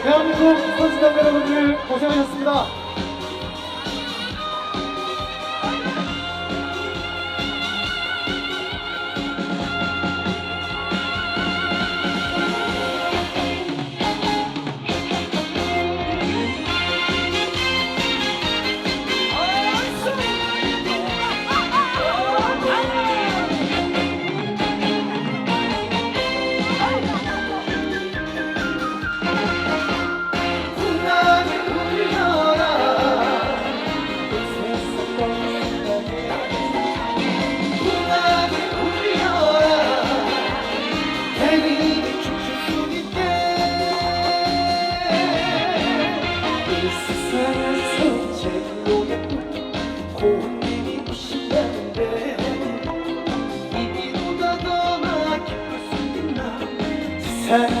네, 대한민국 선수단 여러분들 고생하셨습니다. 세상에서 제일로 예쁜 고운님이 오신다는데 이보다 더나 기쁠 수 있나 세상에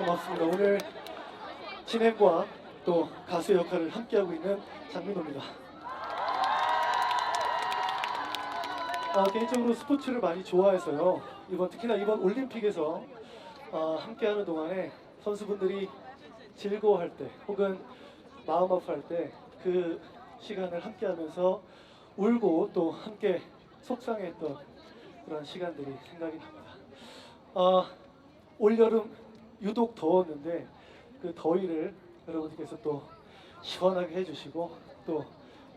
고맙습니다. 오늘 진행과 또 가수 역할을 함께하고 있는 장민호입니다. 아, 개인적으로 스포츠를 많이 좋아해서요. 이번 특히나 이번 올림픽에서 아, 함께하는 동안에 선수분들이 즐거워할 때 혹은 마음 아파할 때 그 시간을 함께하면서 울고 또 함께 속상했던 그런 시간들이 생각이 납니다. 아, 올 여름 유독 더웠는데 그 더위를 여러분께서 또 시원하게 해주시고 또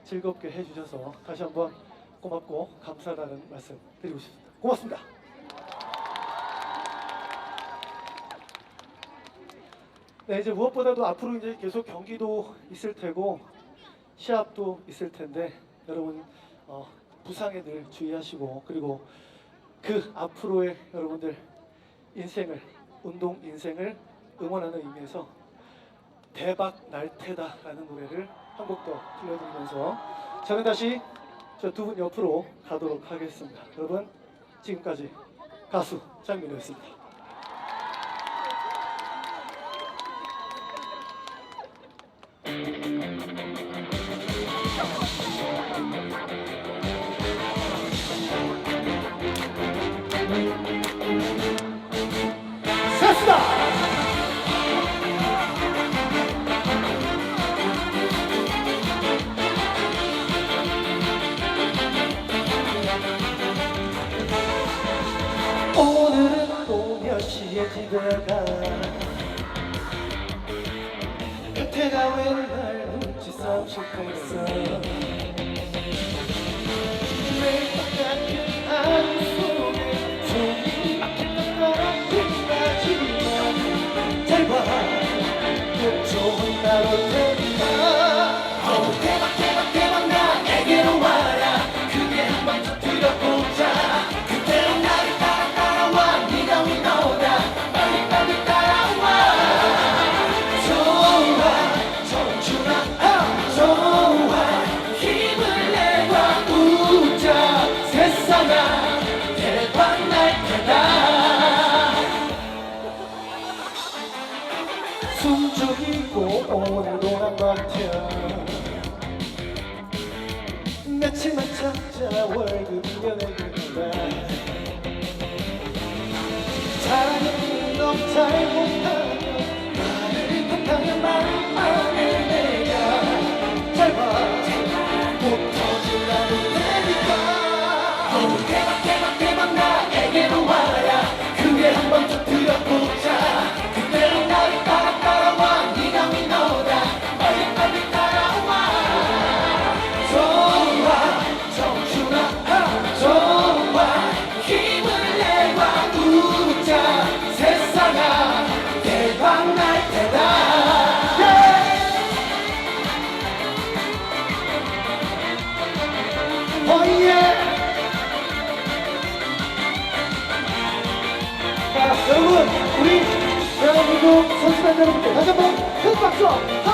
즐겁게 해주셔서 다시 한번 고맙고 감사하다는 말씀 드리고 싶습니다. 고맙습니다. 네, 이제 무엇보다도 앞으로 이제 계속 경기도 있을 테고 시합도 있을 텐데 여러분 어, 부상에 늘 주의하시고 그리고 그 앞으로의 여러분들 인생을 운동 인생을 응원하는 의미에서 대박 날 테다라는 노래를 한 곡 더 들려드리면서 저는 다시 저 두 분 옆으로 가도록 하겠습니다. 여러분 지금까지 가수 장민호였습니다. 왜 날 훔치서 싶었어? 걱정 며칠만 참자 월급이면 해결다 사랑은 너잘 못하 여러분께 다시 한번 큰 박수.